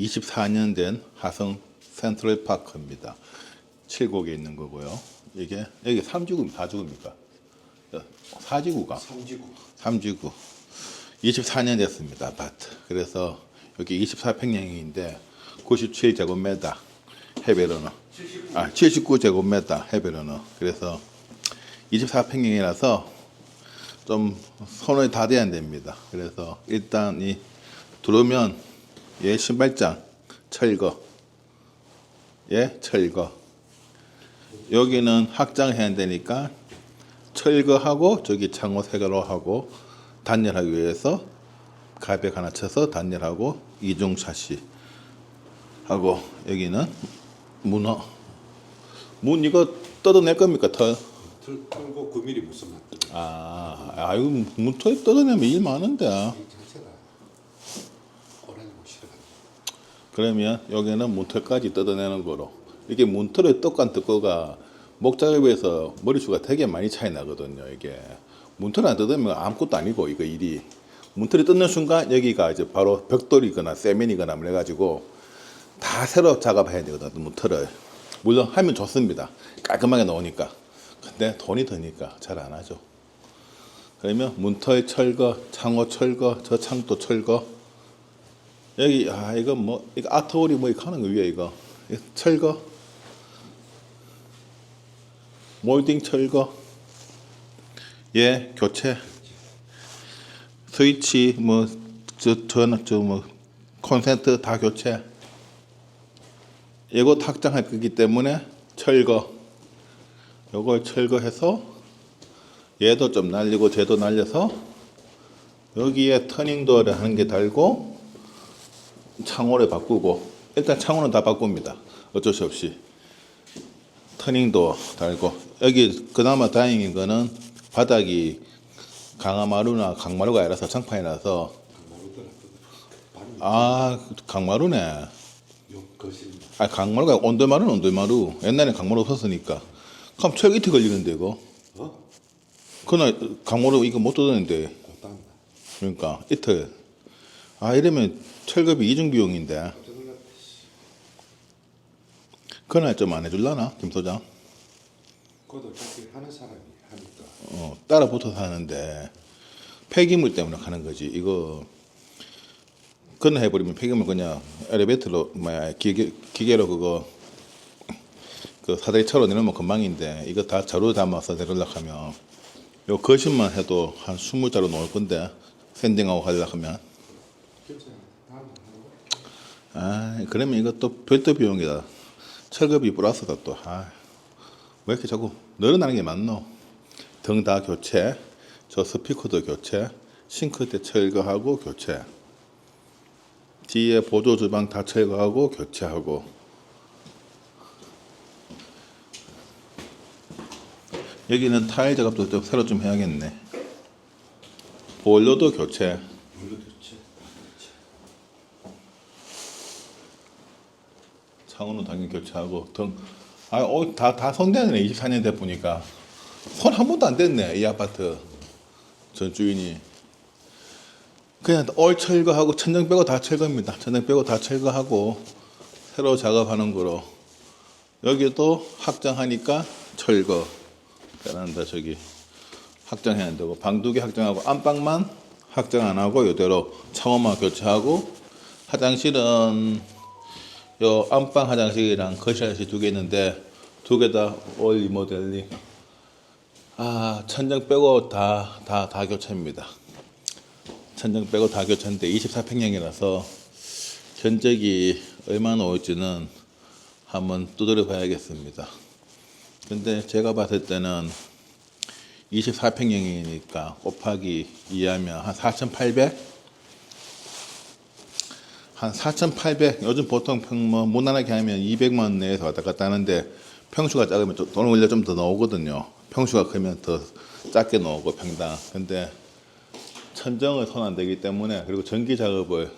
24년 된 하성 센트럴 파크입니다. 7곡에 있는 거고요. 이게 여기 3지구입니까? 4지구입니까? 4지구가 삼지구 3지구 24년 됐습니다 아파트 그래서 여기 24평형인데 97제곱미터 해변은 아 79제곱미터 해변은 그래서 24평형이라서 좀 손을 다 대야 됩니다 그래서 일단 이 들어오면 얘 신발장 철거. 예 철거. 여기는 확장해야 되니까 철거하고 저기 창호 세개로 하고 단열하기 위해서 가벽 하나 쳐서 단열하고 이중 샷시 하고 여기는 문어. 문 이거 뜯어낼 겁니까? 털? 틀, 털고 9mm 무슨 맛아 아유 문털 뜯어내면 일 많은데 이 자체가 오래는 못 싫어가지고 그러면 여기는 문털까지 뜯어내는 거로. 이게 문털의 떡간 뜯고가 목작에 비해서 머리수가 되게 많이 차이 나거든요 이게. 문털 안 뜯으면 아무것도 아니고 이거 일이. 문털이 뜯는 순간 여기가 이제 바로 벽돌이거나 세면이거나 뭐 그래가지고 다 새로 작업해야 되거든 문털을. 물론 하면 좋습니다. 깔끔하게 나오니까. 근데 돈이 드니까 잘 안 하죠. 그러면 문털 철거 창호 철거 저 창도 철거 여기 아 이거 뭐 이거 아트홀이 뭐 이거 하는 거 위에 이거. 철거. 몰딩 철거. 예 교체. 스위치 뭐저저뭐 콘센트 다 교체. 이거 확장할 거기 때문에 철거. 요걸 철거해서 얘도 좀 날리고 쟤도 날려서 여기에 터닝도어를 하는 게 달고 창호를 바꾸고 일단 창호는 다 바꿉니다. 어쩔 수 없이 터닝도 달고 여기 그나마 다행인 거는 바닥이 강화마루나 강마루가 아니라서 장판이라서 마루더라 발음 아 강마루네. 아 강마루가 온돌마루는 온돌마루. 옛날에 강마루 없었으니까. 그럼 철 이틀 걸리는데 이거. 어? 그날 강마루 이거 못 뜯었는데 그러니까 이틀. 아 이러면 철급이 이중 비용인데. 그날 좀 안 해줄라나 김 소장? 그것도 어차피 하는 사람이 하니까 어, 따라 붙어서 하는데 폐기물 때문에 하는 거지. 이거 그날 해버리면 폐기물 그냥 엘리베이터로 뭐야 기계 기계로 그거 그 사다리 차로 내려면 금방인데 이거 다 자루 담아서 내려려고 하면 요 거실만 해도 한 20자루 나올 건데 샌딩하고 하려고 하면 괜찮아 다음에 하는 거 아 그러면 이것도 별도 비용이다. 철급이 플러스다 또. 아, 왜 이렇게 자꾸 늘어나는 게 많노? 등 다 교체, 저 스피커도 교체, 싱크대 철거하고 교체. 뒤에 보조 주방 다 철거하고 교체하고. 여기는 타일 작업도 좀 새로 좀 해야겠네. 보일러도 교체. 물로 좋지 창호는 당연히 교체하고 등, 아, 어, 다, 다 손대네. 24년 돼 보니까. 손한 번도 안 댔네 이 아파트. 전 주인이. 그냥 올 철거하고 천장 빼고 다 철거입니다. 천장 빼고 다 철거하고 새로 작업하는 거로. 여기도 확장하니까 철거. 베란다 저기. 확장해야 되고. 방 두 개 확장하고 안방만 확장 안 하고 이대로 창호만 교체하고 화장실은 요 안방 화장실이랑 거실 화장실 두 개 있는데 두 개 다 올 리모델링. 아 천장 빼고 다 다 다 교체입니다. 천장 빼고 다 교체인데 24평형이라서 견적이 얼마나 올지는 한번 두드려 봐야겠습니다. 근데 제가 봤을 때는 24평형이니까 곱하기 2하면 한 4,800? 한 4,800 요즘 보통 평, 뭐 무난하게 하면 200만 원 내에서 왔다 갔다 하는데 평수가 작으면 좀 돈을 올려 좀 더 나오거든요. 평수가 크면 더 작게 나오고 평당. 근데 천정을 손안 대기 때문에 그리고 전기 작업을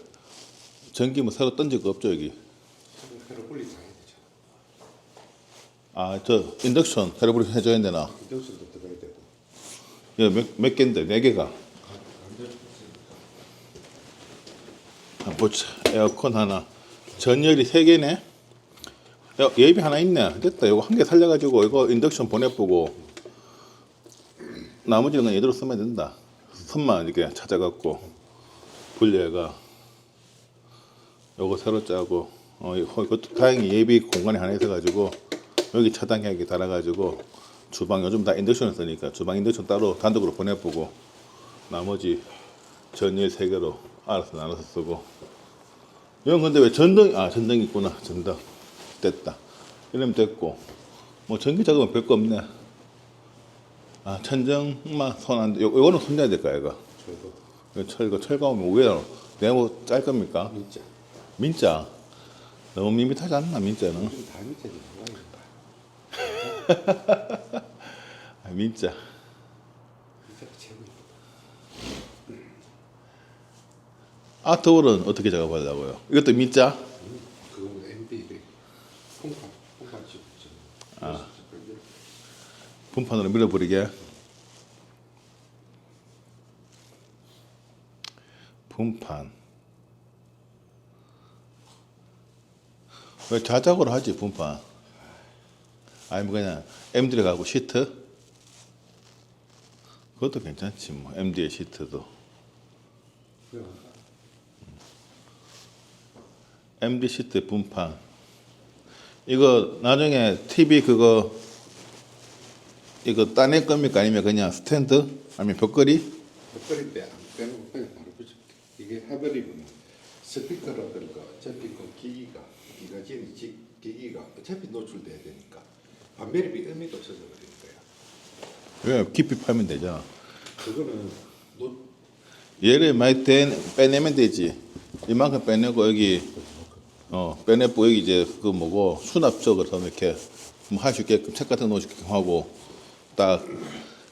전기 뭐 새로 던질 거 없죠 여기. 새로 분리 해야 되죠 아저 인덕션 테레블 해줘야 되나? 인덕션도 들어가야 되고 이거 몇, 몇 개인데 네 개가. 보자 에어컨 하나 전열이 세 개네. 야, 예비 하나 있네. 됐다. 이거 한 개 살려가지고 이거 인덕션 보내보고 나머지는 그냥 얘대로 쓰면 된다. 선만 이렇게 찾아갖고 분리해가 요거 새로 짜고 어 이거 이거 다행히 예비 공간이 하나 있어가지고 여기 차단기하게 달아가지고 주방 요즘 다 인덕션을 쓰니까 주방 인덕션 따로 단독으로 보내보고 나머지 전열 세 개로 알아서 나눠서 쓰고. 이건 근데 왜 전등 아 전등 있구나. 전등. 됐다. 이러면 됐고. 뭐 전기 작업은 별거 없네. 아 천정만 손안 요 요거는 손대야 될까 이거. 이거 철 이거 철가 오면 위에다 네모 짤 겁니까? 진짜 민자. 너무 밋밋하지 않나 민자는? 요즘 다 들어가니까 아, 민자 밑에가 최고 아트월은 어떻게 작업하려고요? 이것도 그건 집 아. 분판으로 밀어버리게? 분판. 왜 자작으로 하지 분판? 아니면 그냥 M 들어가고 시트? 그것도 괜찮지 뭐. MD의 시트도 MD 시트 분판. 이거 나중에 TV 그거 이거 따낼 겁니까? 아니면 그냥 스탠드? 아니면 벽걸이? 벽걸이 때안 빼는 거 그냥 바로 붙여 이게 해버리면 스피커라든가 어차피 그 기기가 기가 지는 지- 기기가 어차피 노출돼야 되니까 반배립이 의미도 없어져 버리는 거야. 왜 깊이 파면 되잖아 그거는 노 얘를 많이 떼, 빼내면 되지. 이만큼 빼내고 여기 어. 빼내고 여기 이제 그 뭐고 수납적으로 이렇게 뭐 할 수 있게끔 책 같은 거 넣을 수 있게끔 하고 딱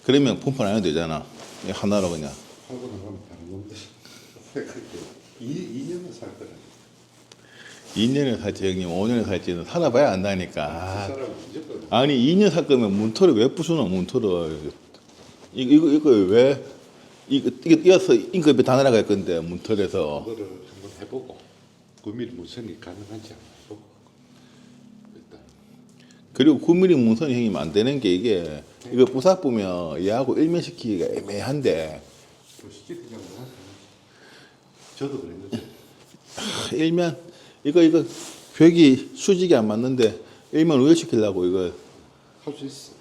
그러면 분판 안 해도 되잖아. 하나로 그냥. 하고 나가면 다른 놈들 그때 2년은 살 거라 2년을 살지 형님. 5년을 살지는 살아봐야 안다니까. 아. 그 아니 2년 살 거면 문토를 왜 부수노 문토를. 이거 이거 이거 왜? 이거 이거 띄어서 인급이 다 날아갈 건데 문털에서. 그거를 한번 해보고 구밀 무선이 가능한지 한번 해보고. 일단. 그리고 9mm 문선이 형님 안 되는 게 이게 이거 부사 보면 얘하고 일면시키기가 애매한데. 보시지 그냥 뭐 저도 그랬는데. 일면 이거 이거 벽이 수직이 안 맞는데 일면 우열시키려고 이거. 할 수 있어.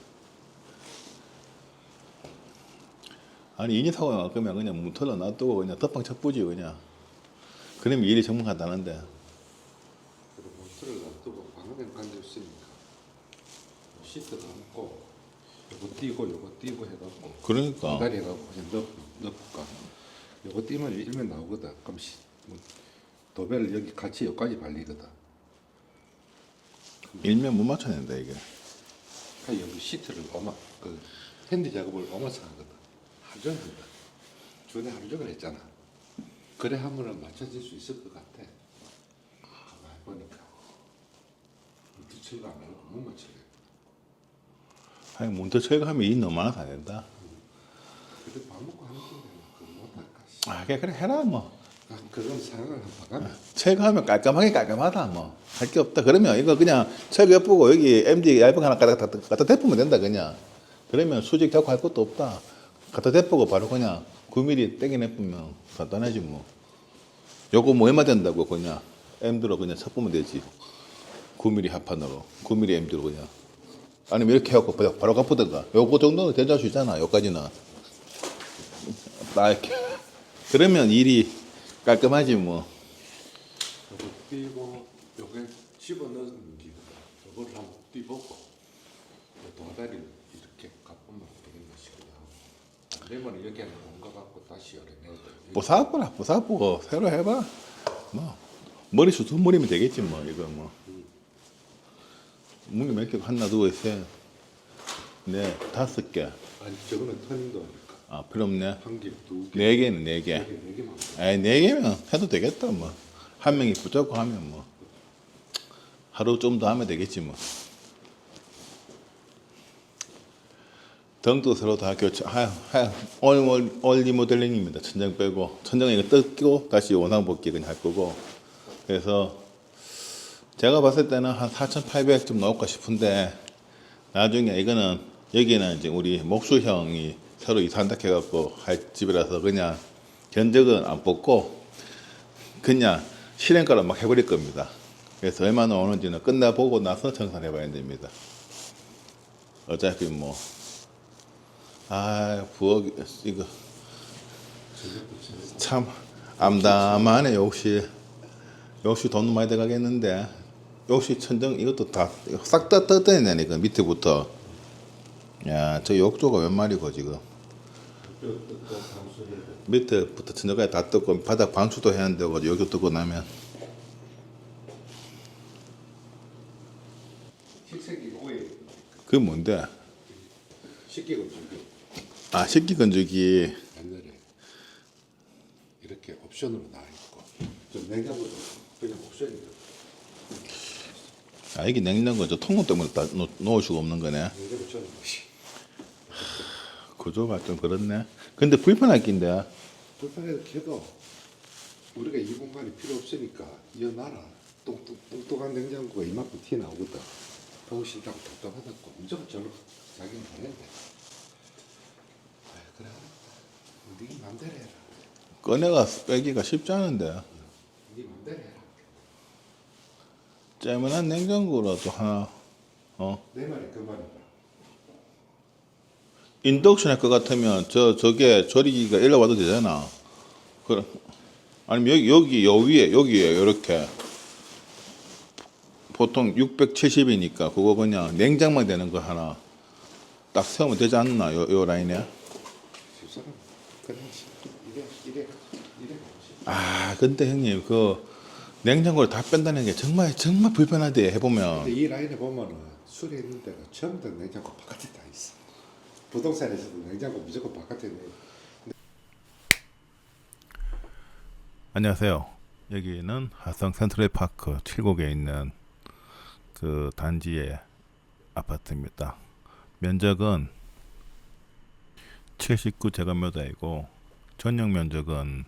아니 2년 사고 날 거면 그냥 문털로 놔두고 그냥 덮방 쳤부지 그냥 그러면 일이 정말 간단한데. 그리고 모터를 놔두고 방음에 간줄 쓰니까. 시트도 없고 요거 띄고 요거 띄고 해갖고 그러니까. 공다리 해갖고 그냥 넣, 넣을까. 요거 띄면 일면 나오거든. 그럼 시, 뭐, 도배를 여기 같이 여기까지 발리거든. 일면 못 맞춰낸다 이게. 그러니까 여기 시트를 어마 그 핸드 작업을 어마서 하거든. 하루 종일 하루 종일 했잖아 그래 하면은 맞춰질 수 있을 것 같아. 가만 해보니까. 뒤쳐가 안 하고 못 맞춰요 아니 문터 철거하면 일 너무 많아서 안 된다. 근데 밥 먹고 하는 건데 그거 못할까? 씨. 아 그래 그래 해라 뭐. 아, 그건 상황을 한번 봐가면 철거하면 깔끔하게 깔끔하다 뭐. 할 게 없다. 그러면 이거 그냥 철거 예쁘고 여기 MD 얇은 거 하나 갖다, 갖다, 갖다 대쁘면 된다 그냥. 그러면 수직 잡고 할 것도 없다. 갖다 대쁘고 바로 그냥 9mm 땡겨내쁘면 간단하지 뭐. 요거 뭐 얼마 된다고 그냥 M대로 그냥 쳐보면 되지. 9mm 합판으로. 9mm M대로 그냥. 아니면 이렇게 해갖고 바로, 바로 갚으든가. 요거 정도는 괜찮을 수 있잖아 요까지는. 딱 이렇게. 그러면 일이 깔끔하지 뭐. 요거 띄고 요게 집어넣는 기거든 요거를 한번 띄보고 요 도다리를 이렇게 가쁘면 되겠나 싶기도 되면 여기 공가 갖고 다시 열어내야 돼. 부사보라 부사보고 새로 해봐. 뭐 머리숱 두 머리면 되겠지 뭐 이거 뭐. 무늬 몇개 하나 두고셋네 다섯 개아 아니 저거는 터닝도 하니까. 필요 없네. 한 개, 두 개, 네 개는 네 개. 네 개, 네 에이 네 개면 해도 되겠다 뭐. 한 명이 붙잡고 하면 뭐. 하루 좀 더 하면 되겠지 뭐 등도 새로 다 교체 하, 하, 올, 올, 올 리모델링입니다 천장 빼고 천장에 이거 뜯고 다시 원상 복귀 그냥 할 거고 그래서 제가 봤을 때는 한 4,800쯤 나올까 싶은데 나중에 이거는 여기는 이제 우리 목수 형이 새로 이사한다 해갖고 할 집이라서 그냥 견적은 안 뽑고 그냥 실행가로 막 해버릴 겁니다. 그래서 얼마나 오는지는 끝나보고 나서 정산해봐야 됩니다. 어차피 뭐, 아, 부엌, 이거, 참, 암담하네, 역시. 역시 돈 많이 들어가겠는데. 역시 천정, 이것도 다, 싹 다 뜯어내네, 이거 밑에부터. 야, 저 욕조가 웬 말이고, 지금. 밑에부터 천정까지 다 뜯고, 바닥 방수도 해야 되고, 여기 뜯고 나면. 그게 뭔데? 주고 아, 식기 건조기. 옛날에 이렇게 옵션으로 나와 있고 좀 냉장고도 그냥 옵션이다. 아, 이게 냉장고 저 통로 때문에 다 놓, 놓을 수가 없는 거네. 냉장고 저는 것이 구조가 좀 그렇네. 근데 불편할 낀데. 불편해도 해도 우리가 이 공간이 필요 없으니까 이어놔라. 뚱뚱, 뚱뚱한 냉장고가 이만큼 튀어 나오거든. 보고 싫다고 답답하다고 무조건 저로 자기는 보낸대. 아 그래. 네 맘대로 해라. 꺼내가 빼기가 쉽지 않은데. 네 맘대로 해라. 째문한 냉장고라도 하나, 어, 내 말이 그 말이다. 인덕션 할 것 같으면 저, 저게 조리기가 일로 와도 되잖아. 그럼, 아니면 여기, 여기, 요 위에, 여기에, 요렇게. 보통 670이니까 그거 그냥 냉장만 되는 거 하나 딱 세우면 되지 않나, 요, 요 라인에. 집사람 그래 이래 이래 이래 가보시. 아, 근데 형님, 그 냉장고를 다 뺀다는 게 정말, 정말 불편하대, 해보면. 근데 이 라인에 보면은 술에 있는 데가 전부 다 냉장고 바깥에 다 있어. 부동산에서도 냉장고 무조건 바깥에 있는. 안녕하세요. 여기는 하성 센트럴 파크 7곡에 있는 그 단지의 아파트입니다. 면적은 79제곱미터이고 전용 면적은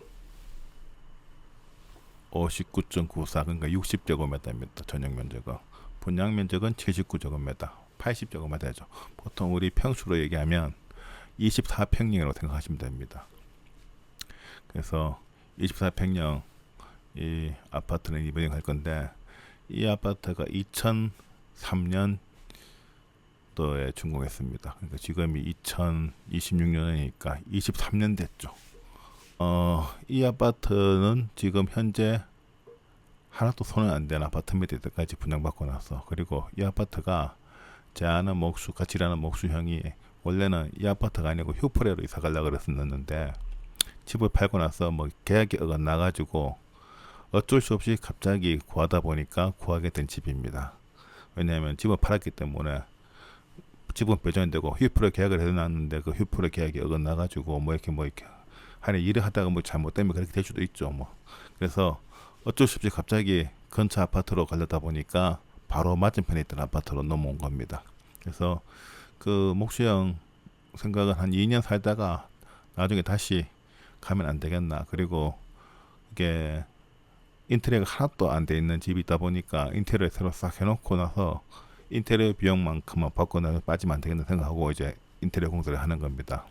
59.94 그러니까 60제곱미터입니다. 전용 면적은 분양 면적은 79제곱미터, 80제곱미터죠. 보통 우리 평수로 얘기하면 24평형이라고 생각하시면 됩니다. 그래서 24평형 이 아파트는 이번에 갈 건데 이 아파트가 2003년 도에 준공했습니다. 그러니까 지금이 2026년이니까 23년 됐죠. 어, 이 아파트는 지금 현재 하나도 손에 안 대는 아파트입니다. 이때까지 분양받고 나서 그리고 이 아파트가 제 아는 목수 같이 일하는 목수 형이 원래는 이 아파트가 아니고 휴프레로 이사 가려고 그랬었는데 집을 팔고 나서 뭐 계약이 어긋나 가지고 어쩔 수 없이 갑자기 구하다 보니까 구하게 된 집입니다. 왜냐하면 집을 팔았기 때문에 집은 배정이 되고 휴프로 계약을 해놨는데 그 휴프로 계약이 어긋나 가지고 뭐 이렇게 뭐 이렇게 하는 일을 하다가 뭐 잘못되면 그렇게 될 수도 있죠 뭐 그래서 어쩔 수 없이 갑자기 근처 아파트로 가려다 보니까 바로 맞은편에 있던 아파트로 넘어온 겁니다. 그래서 그 목수형 생각은 한 2년 살다가 나중에 다시 가면 안 되겠나. 그리고 이게 인테리어가 하나도 안 돼 있는 집이 있다 보니까 인테리어 새로 싹 해놓고 나서 인테리어 비용만큼만 받고 나서 빠지면 안 되겠나 생각하고 이제 인테리어 공사를 하는 겁니다.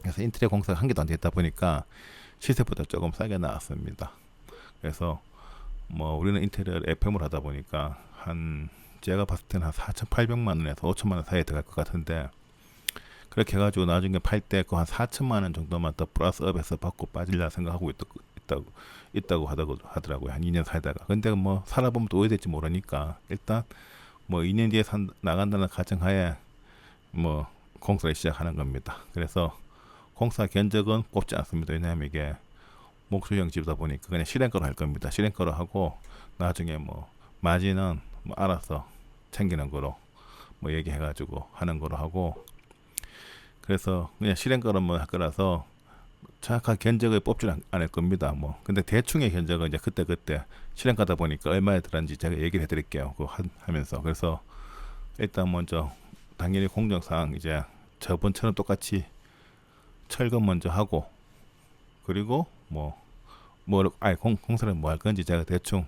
그래서 인테리어 공사가 한 개도 안 됐다 보니까 시세보다 조금 싸게 나왔습니다. 그래서 뭐 우리는 인테리어를 FM을 하다 보니까 한 제가 봤을 때는 한 4,800만 원에서 5천만 원 사이에 들어갈 것 같은데 그렇게 해가지고 나중에 팔 때 그 한 4천만 원 정도만 더 플러스 업해서 받고 빠질라 생각하고 있다, 있다고 있다고 하더라고요. 한 2년 살다가. 근데 뭐 살아보면 또 오래될지 모르니까 일단 뭐 2년 뒤에 산, 나간다는 가정하에 뭐 공사를 시작하는 겁니다. 그래서 공사 견적은 뽑지 않습니다 왜냐하면 이게 목수형 집이다 보니까 그냥 실행가로 할 겁니다 실행가로 하고 나중에 뭐 마진은 뭐 알아서 챙기는 거로 뭐 얘기해가지고 하는 거로 하고 그래서 그냥 실행가로만 할 거라서 정확한 견적을 뽑지 않을 겁니다. 뭐 근데 대충의 견적은 이제 그때 그때 실행가다 보니까 얼마에 들었는지 제가 얘기를 해드릴게요. 그 하면서 그래서 일단 먼저 당연히 공정상 이제 저번처럼 똑같이 철거 먼저 하고 그리고 뭐뭐 아니 공, 공사를 뭐 할 건지 제가 대충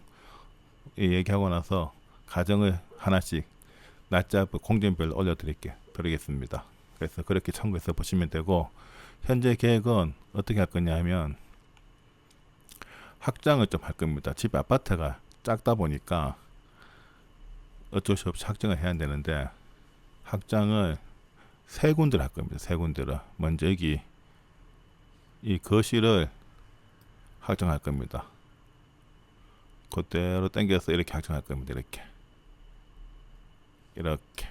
얘기하고 나서 가정을 하나씩 날짜 공정별로 올려드릴게 드리겠습니다. 그래서 그렇게 참고해서 보시면 되고 현재 계획은 어떻게 할 거냐 하면 확장을 좀 할 겁니다. 집 아파트가 작다 보니까 어쩔 수 없이 확장을 해야 되는데 확장을 세 군데를 할 겁니다. 세 군데를 먼저 여기 이 거실을 확장할 겁니다. 그대로 당겨서 이렇게 확장할 겁니다. 이렇게 이렇게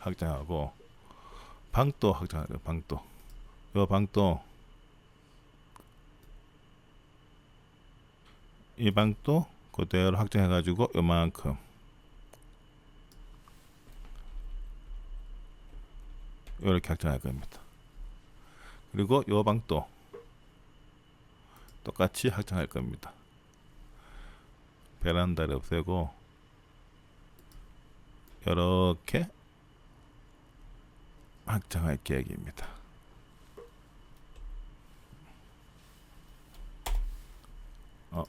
확장하고 방도 확장할 거예요. 방도 요 방도 이 방도 그대로 확장해 가지고 요만큼 이렇게 확장할 겁니다. 그리고 요 방도 똑같이 확장할 겁니다. 베란다를 없애고 이렇게 확장할 계획입니다. 어.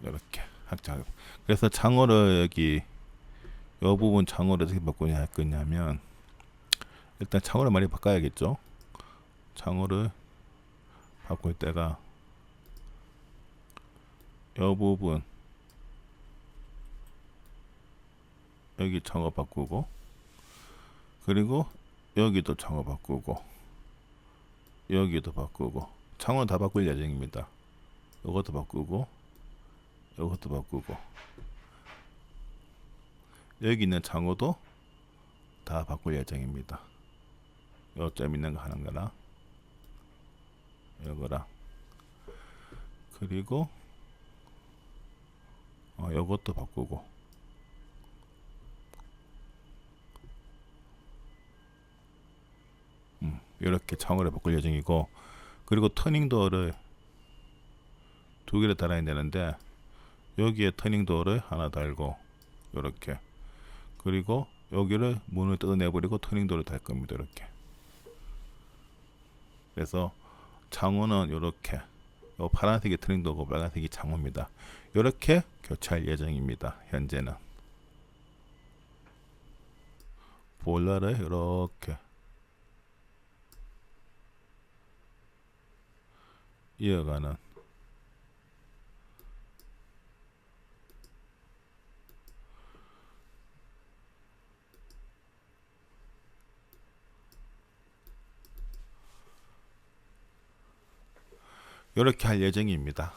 이렇게 확장. 그래서 창호를 여기 이 부분 창호를 어떻게 바꾸냐 할 거냐면 일단 창호를 많이 바꿔야겠죠. 창호를 바꿀 때가 이 부분 여기 창호 바꾸고 그리고 여기도 창호 바꾸고 여기도 바꾸고 창호 다 바꿀 예정입니다. 이것도 바꾸고 이것도 바꾸고 여기 있는 창호도 다 바꿀 예정입니다. 요점 있는 거 하는 거랑 요거랑 그리고 어, 요것도 바꾸고. 음, 이렇게 창호를 바꿀 예정이고 그리고 터닝 도어를 두 개를 달아야 되는데 여기에 터닝 도어를 하나 달고 이렇게. 그리고 여기를 문을 뜯어내버리고 터닝 도어를 달 겁니다 이렇게. 그래서 창호는 이렇게 요 파란색이 도어고 빨간색이 창호입니다. 이렇게 교체할 예정입니다 현재는. 보일러를 이렇게. 이어가는 이렇게 할 예정입니다.